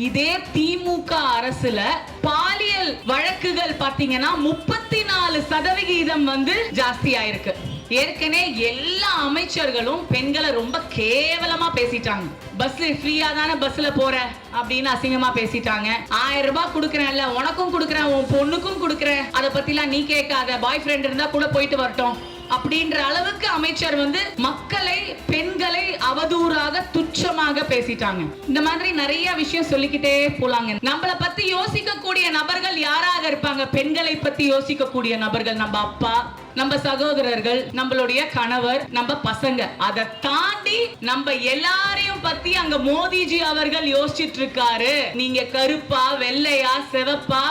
இதே திமுக அரசுல பாலியல் வழக்குகள் பாத்தீங்கன்னா முப்பத்தி நாலு சதவிகிதம் வந்து ஜாஸ்தி ஆயிருக்கு ஏற்கனவே எல்லா அமைச்சர்களும் பெண்களை ரொம்ப கேவலமா பேசிட்டாங்க. பஸ் ஃப்ரீயா தானே பஸ்ல போற அப்படின்னு அசிங்கமா பேசிட்டாங்க. ஆயிரம் ரூபாய் கொடுக்கறேன்ல உனக்கும் கொடுக்குறேன் உன் பொண்ணுக்கும் கொடுக்குறேன். அதை பத்திலாம் நீ கேட்காத பாய் ஃப்ரெண்ட் இருந்தா கூட போயிட்டு வரட்டும். அப்படின்ற அளவுக்கு அமைச்சர் வந்து மக்களை பெண்களை அவதூறாக துச்சமாக பேசிட்டாங்க. இந்த மாதிரி நிறைய விஷயம் சொல்லிக்கிட்டே போலாங்க. நம்மள பத்தி யோசிக்க கூடிய நபர்கள் யாராக இருப்பாங்க? பெண்களை பத்தி யோசிக்க கூடிய நபர்கள் நம்ம அப்பா நம்ம சகோதரர்கள் நம்மளுடைய கணவர் நம்ம பசங்க. அதை தாண்டி நம்ம எல்லாரையும் பத்தி அங்க மோதிஜி அவர்கள் யோசிச்சிட்டு இருக்காரு நீங்க கருப்பா வெள்ளையா சிவப்பா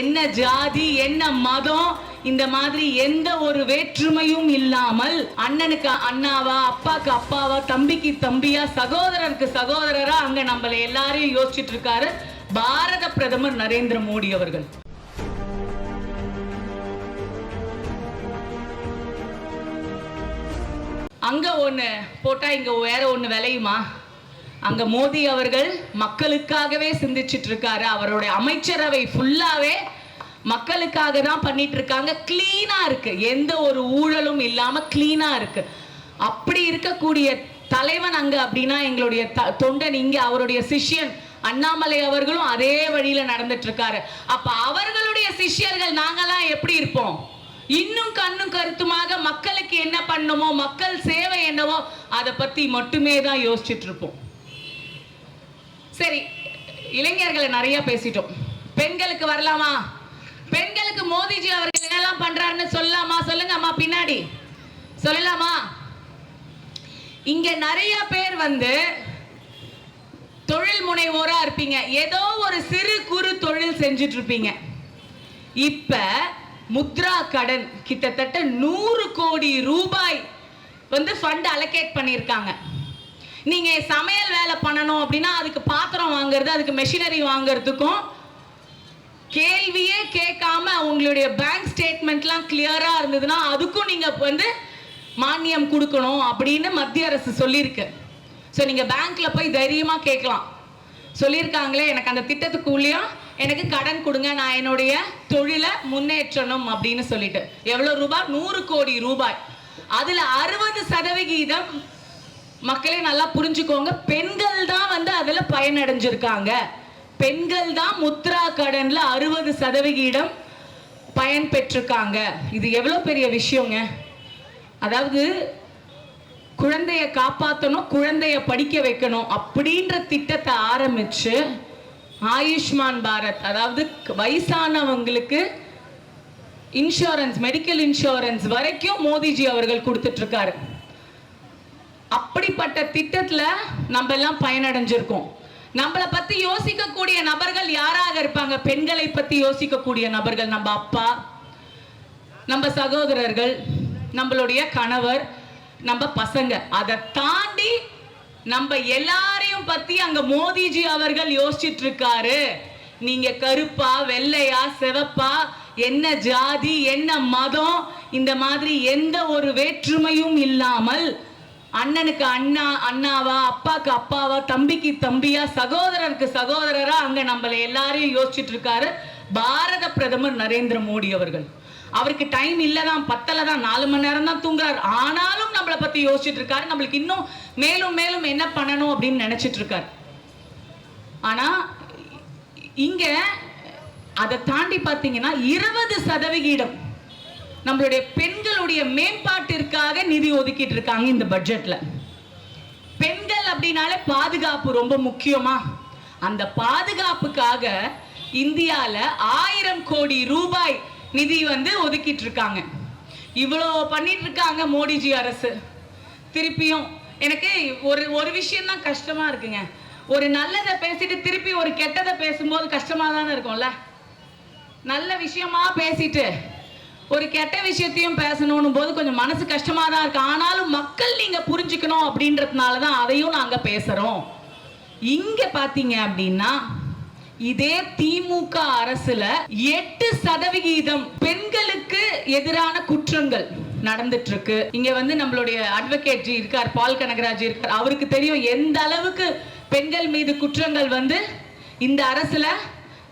என்ன ஜாதி என்ன மதம் இந்த மாதிரி எந்த ஒரு வேற்றுமையும் இல்லாமல் அண்ணனுக்கு அண்ணாவா அப்பாக்கு அப்பாவா தம்பிக்கு தம்பியா சகோதரருக்கு சகோதரரா அங்க நம்மள எல்லாரையும் யோசிச்சுட்டு இருக்காரு பாரத பிரதமர் நரேந்திர மோடி அவர்கள். அங்க ஒண்ணு போட்டா இங்க வேற ஒண்ணு விளையுமா? அங்க மோடி அவர்கள் மக்களுக்காகவே சிந்திச்சிட்டு இருக்காரு. அவருடைய அமைச்சரவை ஃபுல்லாவே மக்களுக்காக தான் பண்ணிட்டு இருக்காங்க. கிளீனா இருக்கு. எந்த ஒரு ஊழலும் இல்லாம கிளீனா இருக்கு. அப்படி இருக்கக்கூடிய தலைவன் அங்க அப்படின்னா எங்களுடைய த- தொண்டன் இங்க அவருடைய சிஷ்யன் அண்ணாமலை அவர்களும் அதே வழியில நடந்துட்டு இருக்காரு. அப்ப அவர்களுடைய சிஷ்யர்கள் நாங்கெல்லாம் எப்படி இருப்போம்? இன்னும் கண்ணும் கருத்துமாக மக்களுக்கு என்ன பண்ணுமோ மக்கள் சேவை என்னவோ அதை பத்தி மட்டுமே தான் யோசிச்சுட்டு இருப்போம். சரி இளைஞர்களை நிறைய பேசிட்டோம். பெண்களுக்கு வரலாமா? பெண்களுக்கு மோதிஜி அவர்கள் என்னெல்லாம் பண்றாருன்னு சொல்லலாமா? சொல்லுங்க அம்மா பின்னாடி. சொல்லலாமா? இங்க நிறைய பேர் வந்து தொழில் முனைவோரா இருப்பீங்க. ஏதோ ஒரு சிறு குறு தொழில் செஞ்சுட்டு இருப்பீங்க இப்ப முத்ரா கடன் கிட்டத்தட்ட நூறு கோடி ரூபாய் வந்து ஃபண்ட் அலோகேட் பண்ணியிருக்காங்க. நீங்க சமையல் வேலை பண்ணணும் அப்படின்னா அதுக்கு பாத்திரம் வாங்குறது அதுக்கு மெஷினரி வாங்குறதுக்கும் கேள்வியே கேட்காம உங்களுடைய பேங்க் ஸ்டேட்மெண்ட்லாம் கிளியராக இருந்ததுன்னா அதுக்கும் நீங்கள் வந்து மானியம் கொடுக்கணும் அப்படின்னு மத்திய அரசு சொல்லியிருக்கு. ஸோ நீங்கள் பேங்க்கில் போய் தைரியமாக கேட்கலாம். சொல்லியிருக்காங்களே எனக்கு அந்த திட்டத்துக்குள்ளேயும் எனக்கு கடன் கொடுங்க நான் என்னுடைய தொழிலை முன்னேற்றணும் அப்படின்னு சொல்லிட்டு. எவ்வளோ ரூபாய் நூறு கோடி ரூபாய். அதில் அறுபது சதவிகிதம் மக்களே நல்லா புரிஞ்சுக்கோங்க பெண்கள் தான் வந்து அதில் பயனடைஞ்சிருக்காங்க. பெண்கள் தான் முத்ரா கடன்ல அறுபது சதவிகிதம் பயன் பெற்றிருக்காங்க. இது எவ்வளோ பெரிய விஷயங்க? அதாவது குழந்தைய காப்பாற்றணும் குழந்தைய படிக்க வைக்கணும் அப்படின்ற திட்டத்தை ஆரம்பித்து ஆயுஷ்மான் பாரத் அதாவது வயசானவங்களுக்கு இன்சூரன்ஸ் மெடிக்கல் இன்சூரன்ஸ் வரைக்கும் மோடிஜி அவர்கள் கொடுத்துட்ருக்காரு. அப்படிப்பட்ட திட்டத்தில் நம்ம எல்லாம் பயனடைஞ்சிருக்கோம். நம்மளை பத்தி யோசிக்கக்கூடிய நபர்கள் யாராக இருப்பாங்க? பெண்களை பத்தி யோசிக்கக்கூடிய நபர்கள் நம்ம அப்பா நம்ம சகோதரர்கள் நம்மளுடைய கணவர் நம்ம பசங்க. அதை தாண்டி நம்ம எல்லாரையும் பத்தி அங்க மோதிஜி அவர்கள் யோசிச்சிட்டு இருக்காரு நீங்க கருப்பா வெள்ளையா சிவப்பா என்ன ஜாதி என்ன மதம் இந்த மாதிரி எந்த ஒரு வேற்றுமையும் இல்லாமல் அண்ணனுக்கு அண்ணா அண்ணாவா அப்பாக்கு அப்பாவா தம்பிக்கு தம்பியா சகோதரருக்கு சகோதரரா அங்க நம்மள எல்லாரையும் யோசிச்சுட்டு இருக்காரு பாரத பிரதமர் நரேந்திர மோடி அவர்கள். அவருக்கு டைம் இல்லதான் பத்தல தான் நாலு மணி நேரம் தான் தூங்குறாரு. ஆனாலும் நம்மளை பத்தி யோசிச்சுட்டு இருக்காரு நம்மளுக்கு இன்னும் மேலும் மேலும் என்ன பண்ணணும் அப்படின்னு நினைச்சிட்டு இருக்காரு ஆனா இங்க அதை தாண்டி பார்த்தீங்கன்னா இருபது சதவிகிதம் நம்மளுடைய பெண்களுடைய மேம்பாட்டிற்காக நிதி ஒதுக்கிட்டு இருக்காங்க இந்த பட்ஜெட்ல பெண்கள் அப்படின்னாலே பாதுகாப்பு ரொம்ப முக்கியமா? அந்த பாதுகாப்புக்காக இந்தியால ஆயிரம் கோடி ரூபாய் நிதி வந்து ஒதுக்கிட்டு இருக்காங்க. இவ்வளோ பண்ணிட்டு இருக்காங்க மோடிஜி அரசு. திருப்பியும் எனக்கு ஒரு ஒரு விஷயம் தான் கஷ்டமா இருக்குங்க. ஒரு நல்லதை பேசிட்டு திருப்பி ஒரு கெட்டதை பேசும்போது கஷ்டமா தானே இருக்கும்ல? நல்ல விஷயமா பேசிட்டு ஒரு கெட்ட விஷயத்தையும் பேசணும் போது கொஞ்சம் மனசு கஷ்டமா தான் இருக்கு. ஆனாலும் மக்கள் நீங்க புரிஞ்சுக்கணும் அப்படின்றதுனால தான் அதையும் நாங்க பேசுறோம். இங்க பாத்தீங்க அப்படின்னா இதே திமுக அரசுல எட்டு சதவிகிதம் பெண்களுக்கு எதிரான குற்றங்கள் நடந்துட்டு இருக்கு இங்க வந்து நம்மளுடைய அட்வொகேட் ஜி இருக்கார் பால் கனகராஜ் இருக்கார். அவருக்கு தெரியும் எந்த அளவுக்கு பெண்கள் மீது குற்றங்கள் வந்து இந்த அரசுல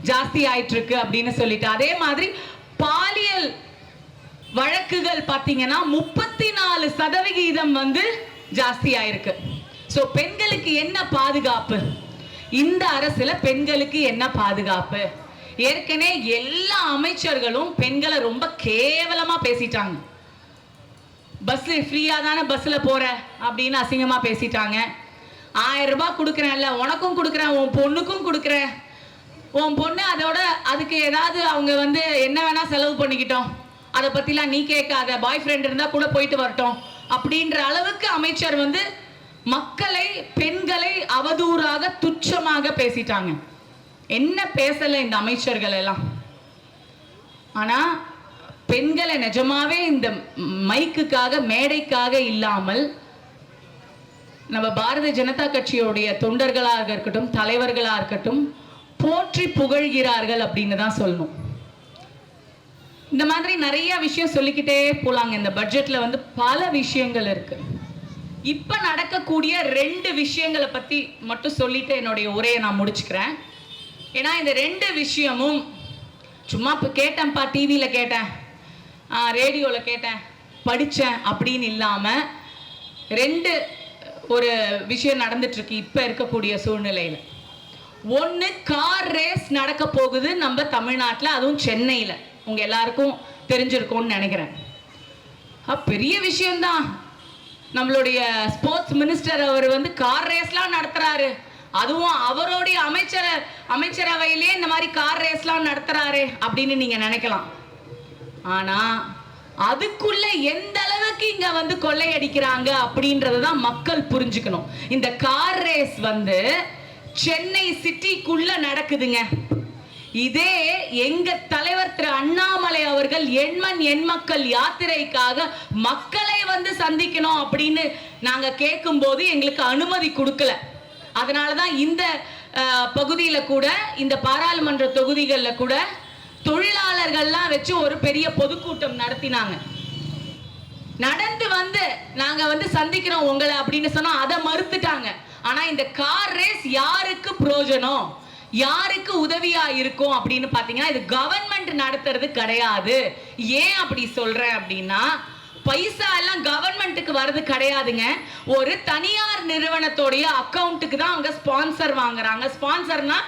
ஜாஸ்தி ஆயிட்டு இருக்கு அப்படின்னு சொல்லிட்டு. அதே மாதிரி வழக்குகள் பார்த்தீங்கன்னா முப்பத்தி நாலு சதவிகிதம் வந்து ஜாஸ்தியாயிருக்கு. ஸோ பெண்களுக்கு என்ன பாதுகாப்பு? இந்த அரசுல பெண்களுக்கு என்ன பாதுகாப்பு? ஏற்கனவே எல்லா அமைச்சர்களும் பெண்களை ரொம்ப கேவலமா பேசிட்டாங்க. பஸ் ஃப்ரீயா தானே பஸ்ல போற? அப்படின்னு அசிங்கமா பேசிட்டாங்க. ஆயிரம் ரூபாய் கொடுக்குறேன்ல உனக்கும் கொடுக்குறேன் உன் பொண்ணுக்கும் கொடுக்குறேன். உன் பொண்ணு அதோட அதுக்கு ஏதாவது அவங்க வந்து என்ன வேணா செலவு பண்ணிக்கிட்டோம். அதை பற்றிலாம் நீ கேட்காத. பாய் ஃப்ரெண்ட் இருந்தால் கூட போயிட்டு வரட்டும். அப்படின்ற அளவுக்கு அமைச்சர் வந்து மக்களை பெண்களை அவதூறாக துச்சமாக பேசிட்டாங்க. என்ன பேசலை இந்த அமைச்சர்கள் எல்லாம்? ஆனால் பெண்களை நிஜமாவே இந்த மைக்குக்காக மேடைக்காக இல்லாமல் நம்ம பாரதிய ஜனதா கட்சியுடைய தொண்டர்களாக இருக்கட்டும் தலைவர்களாக இருக்கட்டும் போற்றி புகழ்கிறார்கள் அப்படின்னு தான் சொல்லணும். இந்த மாதிரி நிறைய விஷயம் சொல்லிக்கிட்டே போலாங்க. இந்த பட்ஜெட்ல வந்து பல விஷயங்கள் இருக்கு. இப்ப நடக்கக்கூடிய ரெண்டு விஷயங்களை பத்தி மட்டும் சொல்லிட்டு என்னுடைய உரையை நான் முடிச்சுக்கிறேன். ஏன்னா இந்த ரெண்டு விஷயமும் சும்மா இப்போ கேட்டேன்ப்பா டிவியில் கேட்டேன். ரேடியோவில் கேட்டேன். படித்தேன் அப்படின்னு இல்லாமல் ரெண்டு ஒரு விஷயம் நடந்துட்டுருக்கு இப்போ இருக்கக்கூடிய சூழ்நிலையில். ஒன்று கார் ரேஸ் நடக்க போகுது நம்ம தமிழ்நாட்டில் அதுவும் சென்னையில். உங்கள் எல்லாருக்கும் தெரிஞ்சிருக்கும்னு நினைக்கிறேன். பெரிய விஷயம்தான். நம்மளுடைய ஸ்போர்ட்ஸ் மினிஸ்டர் அவர் வந்து கார் ரேஸ்லாம் நடத்துறாரு. அதுவும் அவருடைய அமைச்சர அமைச்சரவையிலே இந்த மாதிரி கார் ரேஸ்லாம் நடத்துறாரு அப்படின்னு நீங்க நினைக்கலாம். ஆனா அதுக்குள்ள எந்த அளவுக்கு இங்க வந்து கொள்ளையடிக்கிறாங்க அப்படின்றத தான் மக்கள் புரிஞ்சுக்கணும். இந்த கார் ரேஸ் வந்து சென்னை சிட்டிக்குள்ள நடக்குதுங்க. இதே எங்க தலைவர் திரு அண்ணாமலை அவர்கள் எண்மண் எண்மக்கள் யாத்திரைக்காக மக்களை வந்து சந்திக்கணும் அப்படின்னு நாங்க கேட்கும்போது எங்களுக்கு அனுமதி கொடுக்கல. அதனாலதான் இந்த பகுதியில கூட இந்த பாராளுமன்ற தொகுதிகளில் கூட தொழிலாளர்கள்லாம் வச்சு ஒரு பெரிய பொதுக்கூட்டம் நடத்தினாங்க. நடந்து வந்து நாங்க வந்து சந்திக்கிறோம் உங்களை அப்படின்னு சொன்னா அதை மறுத்துட்டாங்க. ஆனா இந்த கார் ரேஸ் யாருக்கு பிரயோஜனம்? யாருக்கு உதவியா இருக்கும் அப்படின்னு பாத்தீங்கன்னா இது கவர்மெண்ட் நடத்துறது கிடையாது. ஏன் அப்படி சொல்றேன் அப்படின்னா பைசா எல்லாம் கவர்மெண்ட்டுக்கு வர்றது கிடையாதுங்க. ஒரு தனியார் நிறுவனத்தோடைய அக்கௌண்ட்டுக்கு தான் அவங்க ஸ்பான்சர் வாங்குறாங்க. ஸ்பான்சர்னா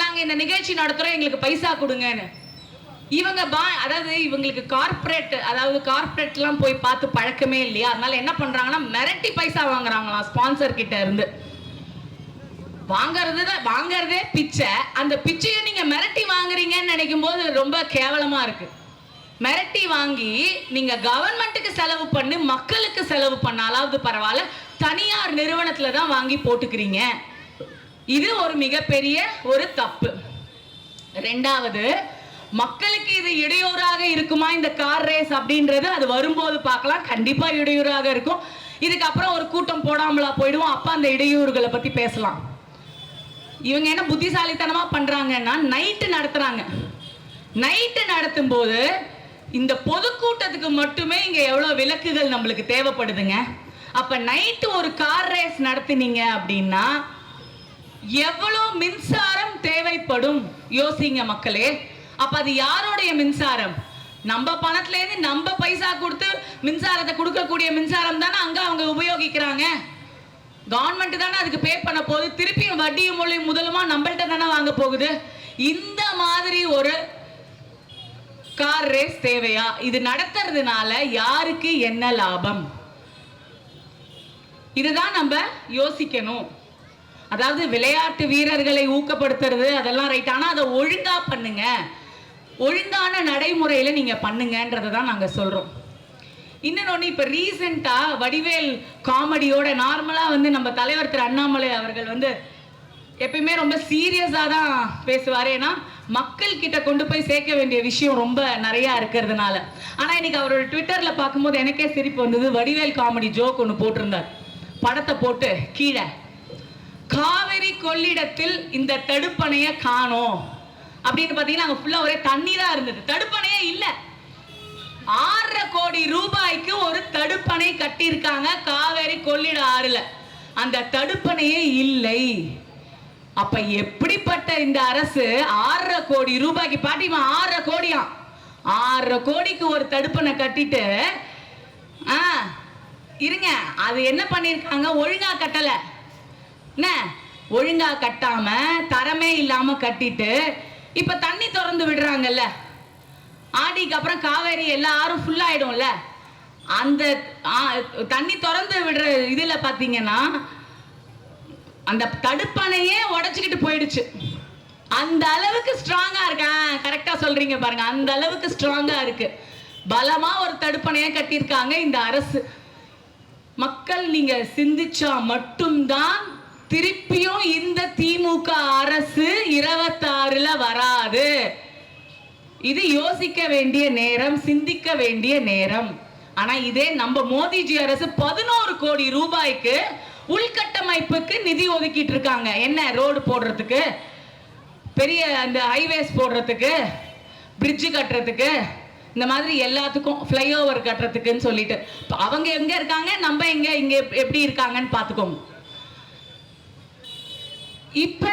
நாங்க இந்த நிகழ்ச்சி நடத்துறோம் எங்களுக்கு பைசா கொடுங்கன்னு. இவங்க பா அதாவது இவங்களுக்கு கார்ப்பரேட் அதாவது கார்ப்பரேட்லாம் போய் பார்த்து பழக்கமே இல்லையா? அதனால என்ன பண்றாங்கன்னா மிரட்டி பைசா வாங்குறாங்களாம் ஸ்பான்சர் கிட்ட இருந்து. வாங்குறது தான் வாங்குறதே பிச்சை. அந்த பிச்சையை நீங்க மிரட்டி வாங்குறீங்கன்னு நினைக்கும் போது ரொம்ப கேவலமா இருக்கு. மிரட்டி வாங்கி நீங்க கவர்மெண்ட்டுக்கு செலவு பண்ணி மக்களுக்கு செலவு பண்ணாலாவது பரவாயில்ல தனியார் நிறுவனத்துல தான் வாங்கி போட்டுக்கிறீங்க. இது ஒரு மிகப்பெரிய ஒரு தப்பு. ரெண்டாவது மக்களுக்கு இது இடையூறாக இருக்குமா? இந்த கார் ரேஸ் அப்படின்றது அது வரும்போது பார்க்கலாம். கண்டிப்பா இடையூறாக இருக்கும். இதுக்கப்புறம் ஒரு கூட்டம் போடாமலா போயிடுவோம். அப்ப அந்த இடையூறுகளை பத்தி பேசலாம். இவங்க என்ன புத்திசாலித்தனமா பண்றாங்கன்னா நைட்டு நடத்துறாங்க. நைட்டு நடத்தும் போது இந்த பொதுக்கூட்டத்துக்கு மட்டுமே இங்க எவ்வளவு விளக்குகள் நம்மளுக்கு தேவைப்படுதுங்க. அப்ப நைட்டு ஒரு கார் ரேஸ் நடத்துனீங்க அப்படின்னா எவ்வளோ மின்சாரம் தேவைப்படும்? யோசிங்க மக்களே. அப்ப அது யாருடைய மின்சாரம்? நம்ம பணத்துல இருந்து நம்ம பைசா கொடுத்து மின்சாரத்தை கொடுக்கக்கூடிய மின்சாரம் தானே அங்க அவங்க உபயோகிக்கிறாங்க. கவர்மெண்ட் தானே அதுக்கு பே பண்ண போகுது. திருப்பியும் வட்டியும் மொழியும் முதலுமா நம்மள்ட்ட தானே வாங்க போகுது. இந்த மாதிரி ஒரு கார் ரேஸ் தேவையா? இது நடத்துறதுனால யாருக்கு என்ன லாபம்? இதுதான் நம்ம யோசிக்கணும். அதாவது விளையாட்டு வீரர்களை ஊக்கப்படுத்துறது அதெல்லாம் ரைட் ஆனால் அதை ஒழுங்கா பண்ணுங்க. ஒழுங்கான நடைமுறையில நீங்க பண்ணுங்கன்றதை தான் நாங்கள் சொல்றோம். இன்னொன்று இப்போ ரீசெண்டாக வடிவேல் காமெடியோட நார்மலாக வந்து நம்ம தலைவர் திரு அண்ணாமலை அவர்கள் வந்து எப்பயுமே ரொம்ப சீரியஸாக தான் பேசுவார். ஏன்னா மக்கள் கிட்ட கொண்டு போய் சேர்க்க வேண்டிய விஷயம் ரொம்ப நிறையா இருக்கிறதுனால. ஆனால் இன்னைக்கு அவரோட ட்விட்டரில் பார்க்கும்போது எனக்கே சிரிப்பு வந்தது. வடிவேல் காமெடி ஜோக் ஒன்று போட்டிருந்தார். படத்தை போட்டு கீழே. காவிரி கொள்ளிடத்தில் இந்த தடுப்பணையை காணோம். அப்படின்னு பார்த்தீங்கன்னா அங்கே ஃபுல்லாக ஒரே தண்ணி தான் இருந்தது. தடுப்பணையே இல்லை. ஆறரை கோடி ரூபாய்க்கு ஒரு தடுப்பணை கட்டியிருக்காங்க. காவேரி கொள்ளிட ஆறுல. அந்த தடுப்பணையே இல்லை. அப்ப எப்படிப்பட்ட இந்த அரசு ஆறரை கோடி ரூபாய்க்கு பாட்டிமா ஆறரை கோடியா? ஆறரை கோடிக்கு ஒரு தடுப்பணை கட்டிட்டு ஆ இருங்க. அது என்ன பண்ணிருக்காங்க ஒழுங்கா கட்டல. என்ன? ஒழுங்கா கட்டாம தரமே இல்லாம கட்டிட்டு இப்ப தண்ணி திறந்து விடுறாங்கல்ல. ஆடிக்கு அப்புறம் காவேரி எல்லாரும் ஃபுல் ஆயிடும்ல. அந்த ஆ, தண்ணி திறந்து விடுற இதுல பாத்தீங்கன்னா அந்த தடுப்பணையே உடச்சிக்கிட்டு போயிடுச்சு. அந்த அளவுக்கு ஸ்ட்ராங்கா இருக்கேன் கரெக்டா சொல்றீங்க பாருங்க. அந்த அளவுக்கு ஸ்ட்ராங்கா இருக்கு. பலமா ஒரு தடுப்பணையை கட்டியிருக்காங்க இந்த அரசு. மக்கள் நீங்க சிந்திச்சா மட்டும்தான் திருப்பியும் இந்த திமுக அரசு இருபத்தாறுல வராது. இது யோசிக்க வேண்டிய நேரம் சிந்திக்க வேண்டிய நேரம். ஆனா இதே நம்ம மோதிஜி அரசு பதினோரு கோடி ரூபாய்க்கு உள்கட்டமைப்புக்கு நிதி ஒதுக்கிட்டு இருக்காங்க. என்ன ரோடு போடுறதுக்கு? பெரிய அந்த ஹைவேஸ் போடுறதுக்கு? பிரிட்ஜ் கட்டுறதுக்கு? இந்த மாதிரி எல்லாத்துக்கும் ஃப்ளைஓவர் கட்டுறதுக்குன்னு சொல்லிட்டு. அவங்க எங்க இருக்காங்க? நம்ம எங்க இங்க எப்படி இருக்காங்கன்னு பார்த்துக்கோங்க. இப்ப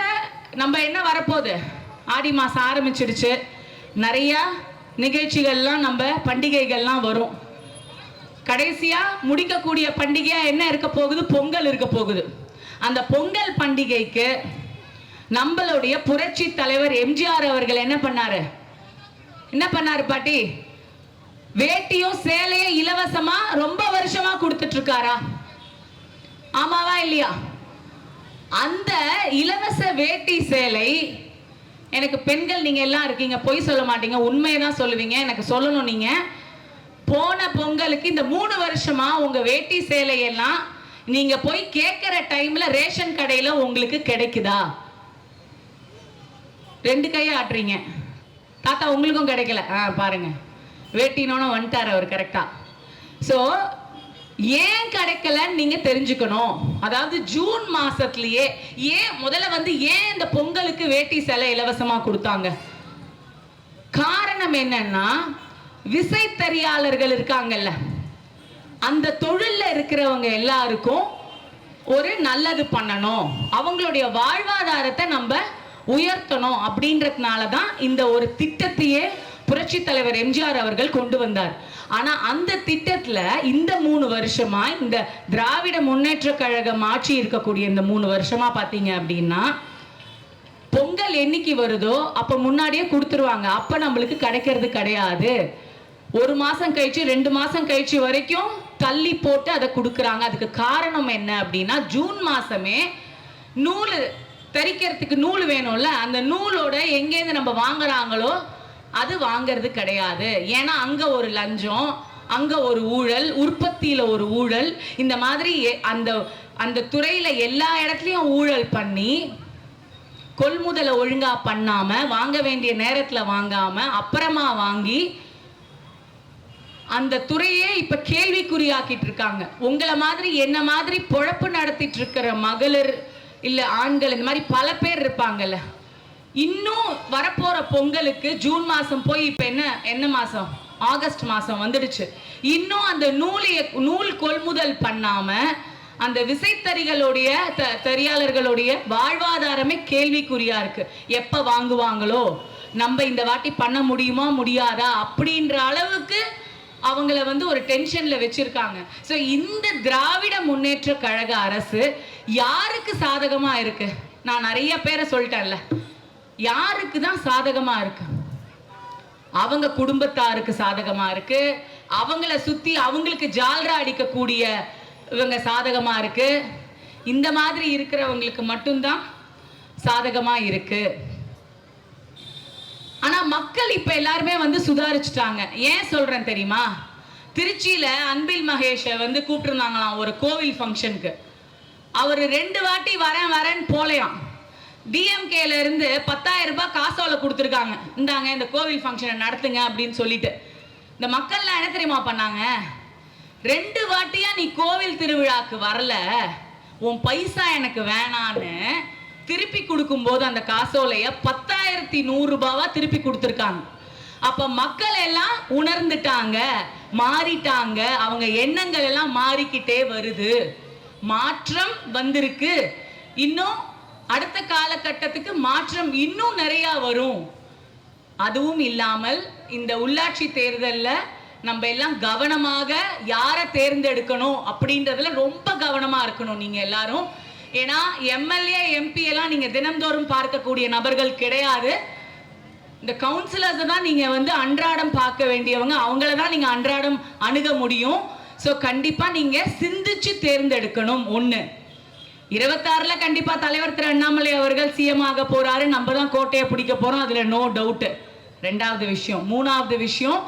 நம்ம என்ன வரப்போகுது? ஆடி மாசம் ஆரம்பிச்சிடுச்சு நிறைய நிகழ்ச்சிகள்லாம் நம்ம பண்டிகைகள்லாம் வரும். கடைசியாக முடிக்கக்கூடிய பண்டிகையாக என்ன இருக்க போகுது? பொங்கல் இருக்க போகுது. அந்த பொங்கல் பண்டிகைக்கு நம்மளுடைய புரட்சி தலைவர் எம்ஜிஆர் அவர்கள் என்ன பண்ணாரு? என்ன பண்ணாரு பாட்டி? வேட்டியும் சேலையும் இலவசமா ரொம்ப வருஷமா கொடுத்துட்டு இருக்காரா ஆமாவா இல்லையா? அந்த இலவச வேட்டி சேலை எனக்கு பெண்கள் நீங்க எல்லாம் இருக்கீங்க பொய் சொல்ல மாட்டீங்க உண்மையை தான் சொல்லுவீங்க எனக்கு சொல்லணும் நீங்க. போன பொங்கலுக்கு இந்த மூணு வருஷமா உங்க வேட்டி சேலை எல்லாம் நீங்க போய் கேட்கிற டைம்ல ரேஷன் கடையில உங்களுக்கு கிடைக்குதா? ரெண்டு கையை ஆட்டுறீங்க. தாத்தா உங்களுக்கும் கிடைக்கல. ஆ பாருங்க. வேட்டினோன்னு வந்துட்டார் அவர் கரெக்டாக ஸோ ஏன் கிடைக்கலன்னு நீங்க தெரிஞ்சுக்கணும். அதாவது ஜூன் மாசத்துலயே ஏன் முதல்ல வந்து ஏன் இந்த பொங்கலுக்கு வேட்டி சிலை இலவசமா கொடுத்தாங்க? காரணம் என்னன்னா விசைத்தறியாளர்கள் இருக்காங்கல்ல. அந்த தொழில்ல இருக்கிறவங்க எல்லாருக்கும் ஒரு நல்லது பண்ணணும். அவங்களுடைய வாழ்வாதாரத்தை நம்ம உயர்த்தணும் அப்படின்றதுனால தான் இந்த ஒரு திட்டத்தையே புரட்சி தலைவர் எம்ஜிஆர் அவர்கள் கொண்டு வந்தார். ஆனா அந்த திட்டத்துல இந்த மூணு வருஷமா இந்த திராவிட முன்னேற்ற கழகம் ஆட்சி இருக்கக்கூடிய இந்த மூணு வருஷமா பாத்தீங்க அப்படின்னா பொங்கல் என்னைக்கு வருதோ அப்ப முன்னாடியே கொடுத்துருவாங்க. அப்ப நம்மளுக்கு கிடைக்கிறது கிடையாது. ஒரு மாசம் கழிச்சு ரெண்டு மாசம் கழிச்சு வரைக்கும் தள்ளி போட்டு அதை கொடுக்குறாங்க. அதுக்கு காரணம் என்ன அப்படின்னா ஜூன் மாசமே நூல் தரிக்கிறதுக்கு நூல் வேணும்ல. அந்த நூலோட எங்கேருந்து நம்ம வாங்குறாங்களோ அது வாங்குறது கிடையாது. ஏன்னா அங்கே ஒரு லஞ்சம் அங்கே ஒரு ஊழல் உற்பத்தியில் ஒரு ஊழல் இந்த மாதிரி எ- அந்த அந்த துறையில் எல்லா இடத்துலையும் ஊழல் பண்ணி கொள்முதலை ஒழுங்காக பண்ணாமல் வாங்க வேண்டிய நேரத்தில் வாங்காமல் அப்புறமா வாங்கி அந்த துறையே இப்போ கேள்விக்குறியாக்கிட்டு இருக்காங்க. உங்களை மாதிரி என்ன மாதிரி பொழப்பு நடத்திட்டு இருக்கிற மகளிர் இல்லை ஆண்கள் இந்த மாதிரி பல பேர் இருப்பாங்கல்ல. இன்னும் வரப்போற பொங்கலுக்கு ஜூன் மாசம் போய் இப்ப என்ன என்ன மாசம்? ஆகஸ்ட் மாசம் வந்துடுச்சு. இன்னும் அந்த நூலிய நூல் கொள்முதல் பண்ணாம அந்த விசைத்தறிகளுடைய த- தறியாளர்களுடைய வாழ்வாதாரமே கேள்விக்குறியா இருக்கு. எப்ப வாங்குவாங்களோ? நம்ம இந்த வாட்டி பண்ண முடியுமா முடியாதா? அப்படின்ற அளவுக்கு அவங்கள வந்து ஒரு டென்ஷன்ல வச்சிருக்காங்க. ஸோ இந்த திராவிட முன்னேற்ற கழக அரசு யாருக்கு சாதகமா இருக்கு? நான் நிறைய பேரை சொல்லிட்டேன்ல. யாருக்கு தான் சாதகமா இருக்கு? அவங்க குடும்பத்தாருக்கு சாதகமா இருக்கு. அவங்கள சுத்தி அவங்களுக்கு ஜால்ரா அடிக்கக்கூடிய இவங்க சாதகமா இருக்கு. இந்த மாதிரி இருக்கிறவங்களுக்கு மட்டும்தான் சாதகமா இருக்கு. ஆனா மக்கள் இப்ப எல்லாருமே வந்து சுதாரிச்சுட்டாங்க. ஏன் சொல்றேன் தெரியுமா? திருச்சியில அன்பில் மகேஷை வந்து கூப்பிட்டுருந்தாங்களாம் ஒரு கோவில் ஃபங்க்ஷனுக்கு அவர் ரெண்டு வாட்டி வரேன் வரேன்னு போலையாம். டிஎம்கேல இருந்து பத்தாயிரம் ரூபாய் காசோல கொடுத்துருக்காங்க. இந்தாங்க இந்த கோவில் ஃபங்க்ஷனை நடத்துங்க அப்படின்னு சொல்லிட்டு. இந்த மக்கள்லாம் என்ன தெரியுமா பண்ணாங்க? ரெண்டு வாட்டியா நீ கோவில் திருவிழாக்கு வரல. உன் பைசா எனக்கு வேணான்னு திருப்பி கொடுக்கும்போது அந்த காசோலைய பத்தாயிரத்தி நூறு ரூபாவா திருப்பி கொடுத்துருக்காங்க. அப்ப மக்கள் எல்லாம் உணர்ந்துட்டாங்க மாறிட்டாங்க. அவங்க எண்ணங்கள் எல்லாம் மாறிக்கிட்டே வருது. மாற்றம் வந்திருக்கு. இன்னும் அடுத்த காலகட்டத்துக்கு மாற்றம் இன்னும் நிறைய வரும். அதுவும் இல்லாமல் இந்த உள்ளாட்சி தேர்தலில் நம்ம எல்லாம் கவனமாக யாரை தேர்ந்தெடுக்கணும் அப்படின்றதுல ரொம்ப கவனமாக இருக்கணும் நீங்கள் எல்லாரும். ஏன்னா எம்எல்ஏ எம்பி எல்லாம் நீங்கள் தினந்தோறும் பார்க்கக்கூடிய நபர்கள் கிடையாது. இந்த கவுன்சிலர்ஸை தான் நீங்கள் வந்து அன்றாடம் பார்க்க வேண்டியவங்க. அவங்கள தான் நீங்கள் அன்றாடம் அணுக முடியும். ஸோ கண்டிப்பாக நீங்கள் சிந்திச்சு தேர்ந்தெடுக்கணும் ஒன்று இருபத்தாறுல கண்டிப்பா தலைவர் திரு அண்ணாமலை அவர்கள் சிஎம் ஆக போறாரு. நம்ம தான் கோட்டையை பிடிக்க போறோம். அதுல நோ டவுட் ரெண்டாவது விஷயம். மூணாவது விஷயம்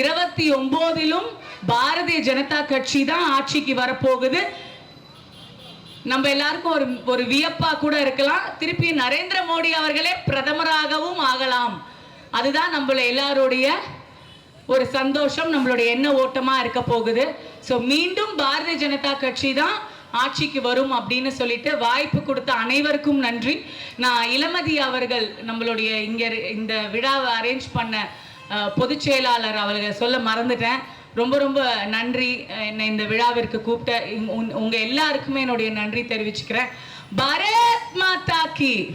இருபத்தி ஒன்பதிலும் பாரதிய ஜனதா கட்சி தான் ஆட்சிக்கு வரப்போகுது. நம்ம எல்லாருக்கும் ஒரு ஒரு வியப்பா கூட இருக்கலாம். திருப்பி நரேந்திர மோடி அவர்களே பிரதமராகவும் ஆகலாம். அதுதான் நம்மள எல்லாருடைய ஒரு சந்தோஷம். நம்மளுடைய எண்ண ஓட்டமா இருக்க போகுது. ஸோ மீண்டும் பாரதிய ஜனதா கட்சி தான் ஆட்சிக்கு வரும் அப்படின்னு சொல்லிட்டு வாய்ப்பு கொடுத்த அனைவருக்கும் நன்றி. நான் இளமதி அவர்கள் நம்மளுடைய இங்கே இந்த விழாவை அரேஞ்ச் பண்ண பொதுச்செயலாளர் பொதுச் செயலாளர் அவர்கள் சொல்ல மறந்துட்டேன். ரொம்ப ரொம்ப நன்றி. என்னை இந்த விழாவிற்கு கூப்பிட்ட இங்க- உங்க எல்லாருக்குமே என்னுடைய நன்றி தெரிவிச்சுக்கிறேன். பாரத் மாதா கி.